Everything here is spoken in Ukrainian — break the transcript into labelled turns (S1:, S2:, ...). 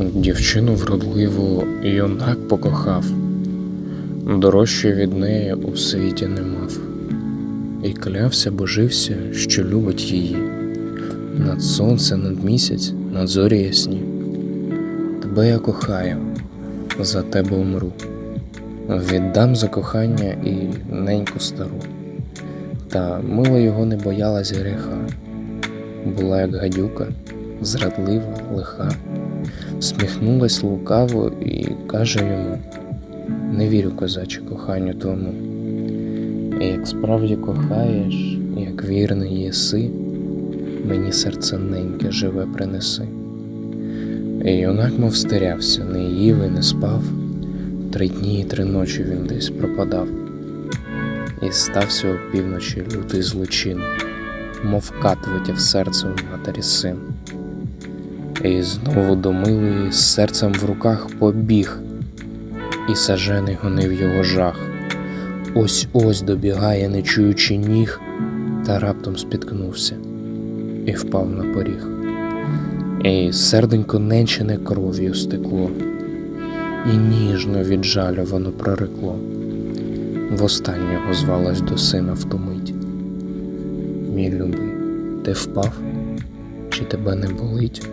S1: Дівчину вродливу юнак покохав, дорожче від неї у світі не мав, і клявся, божився, що любить її. Над сонце, над місяць, над зорі ясні. Тебе я кохаю, за тебе умру. Віддам за кохання і неньку стару. Та мила його не боялась гріха, була як гадюка, зрадлива, лиха всміхнулась лукаво і каже йому: Не вірю, козаче, коханню тому. І як справді кохаєш, як вірний єси, мені серце неньке живе принеси. І юнак мов стерявся, не їв і не спав, три дні і три ночі він десь пропадав, і стався опівночі лютий злочин, мов кат витяв серце у матері син. І знову до милої з серцем в руках побіг, і сажений гонив його жах. Ось ось добігає, не чуючи ніг, та раптом спіткнувся і впав на поріг. І серденько ненчене кров'ю стекло, і ніжно від жалю воно прорикло. Востаннього звалась до сина втомить. Мій любий, ти впав? Чи тебе не болить?